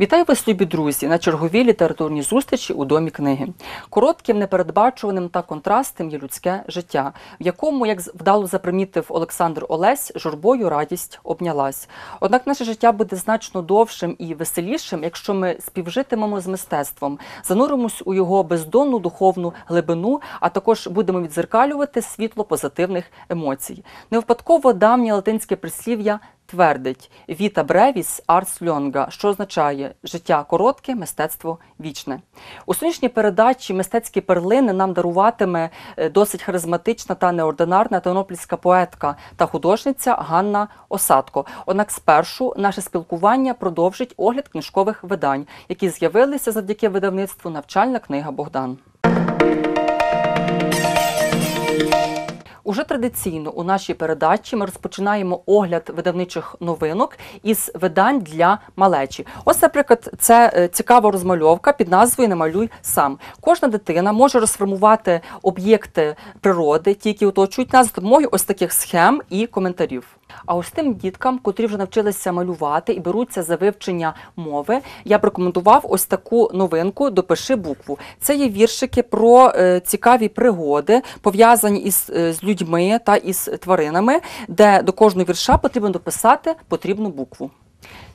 Вітаю вас, любі друзі, на черговій літературній зустрічі у домі книги. Коротким, непередбачуваним та контрастним є людське життя, в якому, як вдало запримітив Олександр Олесь, журбою радість обнялась. Однак наше життя буде значно довшим і веселішим, якщо ми співжитимемо з мистецтвом, зануримось у його бездонну духовну глибину, а також будемо відзеркалювати світло позитивних емоцій. Не випадково давнє латинське прислів'я твердить Віта бревіс арс льонга, що означає життя коротке, мистецтво вічне. У сьогоднішній передачі мистецькі перлини нам даруватиме е, досить харизматична та неординарна тернопільська поетка та художниця Ганна Осадко. Однак спершу наше спілкування продовжить огляд книжкових видань, які з'явилися завдяки видавництву Навчальна книга Богдан. Уже традиційно у нашій передачі ми розпочинаємо огляд видавничих новинок із видань для малечі. Ось, наприклад, це е, цікава розмальовка під назвою Намалюй сам. Кожна дитина може розформувати об'єкти природи, ті, які оточують нас, за допомогою ось таких схем і коментарів. А ось тим діткам, котрі вже навчилися малювати і беруться за вивчення мови, я б рекомендував ось таку новинку Допиши букву. Це є віршики про е, цікаві пригоди, пов'язані із е, з людьми та із тваринами, де до кожного вірша потрібно дописати потрібну букву.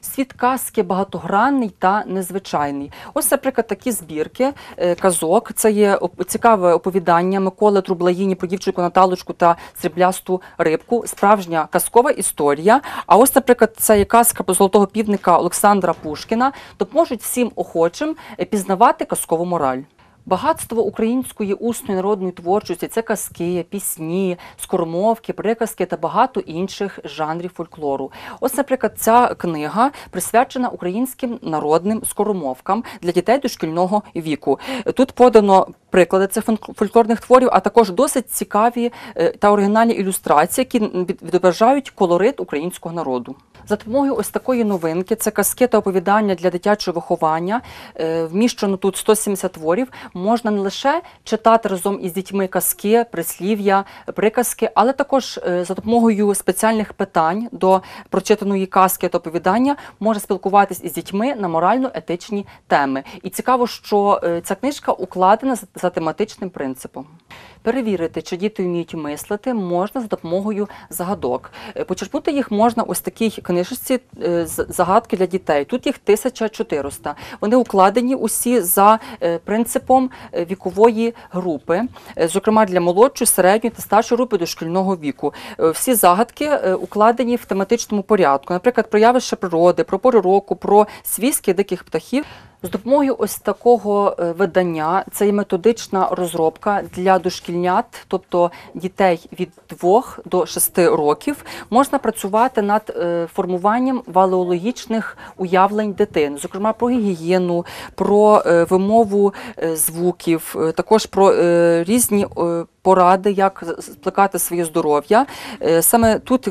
Світ казки багатогранний та незвичайний. Ось, наприклад, такі збірки е, казок. Це є цікаве оповідання Миколи Трублаїні про дівчинку Наталочку та сріблясту рибку. Справжня казкова історія. А ось, наприклад, це є казка про золотого півника Олександра Пушкіна. Допоможуть всім охочим е, пізнавати казкову мораль. Багатство української усної народної творчості це казки, пісні, скоромовки, приказки та багато інших жанрів фольклору. Ось, наприклад, ця книга присвячена українським народним скоромовкам для дітей дошкільного віку. Тут подано приклади цих фольклорних творів, а також досить цікаві е, та оригінальні ілюстрації, які відображають колорит українського народу. За допомогою ось такої новинки, це казки та оповідання для дитячого виховання. е, Вміщено тут 170 творів. Можна не лише читати разом із дітьми казки, прислів'я, приказки, але також е, за допомогою спеціальних питань до прочитаної казки та оповідання можна спілкуватись із дітьми на морально-етичні теми. І цікаво, що е, ця книжка укладена за- тематичним принципом. Перевірити, чи діти вміють мислити, можна за допомогою загадок. Е, Почерпнути їх можна ось такій книжечці з- загадки для дітей. Тут їх 1400. Вони укладені усі за принципом е, вікової групи, е, зокрема для молодшої, середньої та старшої групи дошкільного віку. Е, Всі загадки укладені в тематичному порядку, наприклад, про явища природи, про пори року, про свійських диких птахів. З допомогою ось такого видання це є методична розробка для дошкільнят, тобто дітей від 2 до 6 років, можна працювати над формуванням валеологічних уявлень дитин, зокрема про гігієну, про вимову е, звуків, е, також про е, різні е, поради, як плекати своє здоров'я. Саме тут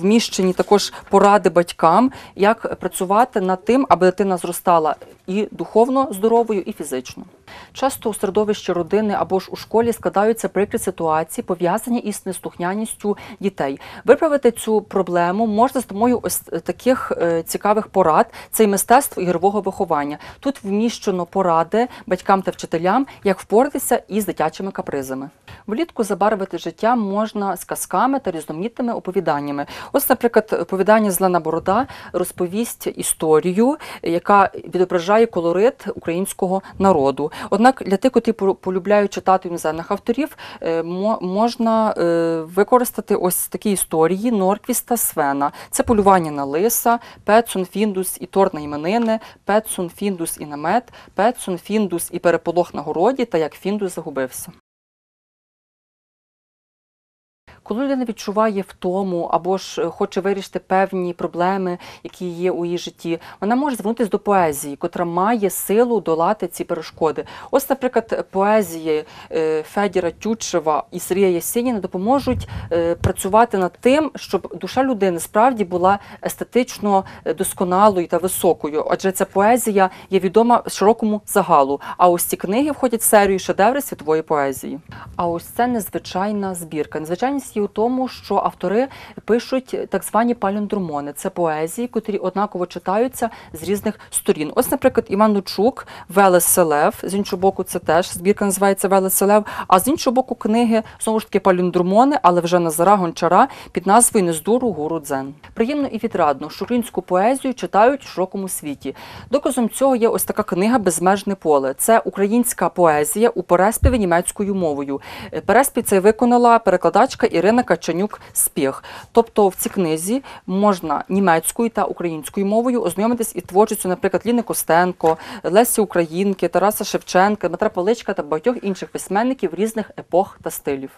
вміщені також поради батькам, як працювати над тим, аби дитина зростала і духовно здоровою, і фізично. Часто у середовищі родини або ж у школі складаються прикрі ситуації, пов'язані із неслухняністю дітей. Виправити цю проблему можна з допомогою ось таких е, цікавих порад. Це й мистецтво ігрового виховання. Тут вміщено поради батькам та вчителям, як впоратися із дитячими капризами. Влітку забарвити життя можна з казками та різноманітними оповіданнями. Ось, наприклад, оповідання Зелена борода розповість історію, яка відображає колорит українського народу. Однак для тих, котрі по- полюбляють читати іноземних авторів, е, мо- можна е, використати ось такі історії Норквіста Свена. Це полювання на лиса, Петсон, Фіндус і Тор на іменини, Петсон, Фіндус і намет, Петсон, Фіндус і переполох на городі та як Фіндус загубився. Коли людина відчуває втому або ж е, хоче вирішити певні проблеми, які є у її житті, вона може звернутися до поезії, котра має силу долати ці перешкоди. Ось, наприклад, поезії е, Федіра Тютчева і Сергія Єсеніна допоможуть е, працювати над тим, щоб душа людини справді була естетично досконалою та високою. Адже ця поезія є відома широкому загалу. А ось ці книги входять в серію шедеври світової поезії. А ось це незвичайна збірка. Незвичайність у тому, що автори пишуть так звані паліндромони. Це поезії, котрі однаково читаються з різних сторін. Ось, наприклад, Іван Лучук Велеселев. З іншого боку, це теж збірка називається Велеселев. А з іншого боку, книги знову ж таки паліндромони, але вже Назара Гончара під назвою Нездуру Гуру Дзен. Приємно і відрадно, що українську поезію читають в широкому світі. Доказом цього є ось така книга Безмежне поле. Це українська поезія у переспіві німецькою мовою. Переспів цей виконала перекладачка Ірина Качанюк Спіх. Тобто в цій книзі можна німецькою та українською мовою ознайомитись і творчістю, наприклад, Ліни Костенко, Лесі Українки, Тараса Шевченка, Дмитра Паличка та багатьох інших письменників різних епох та стилів.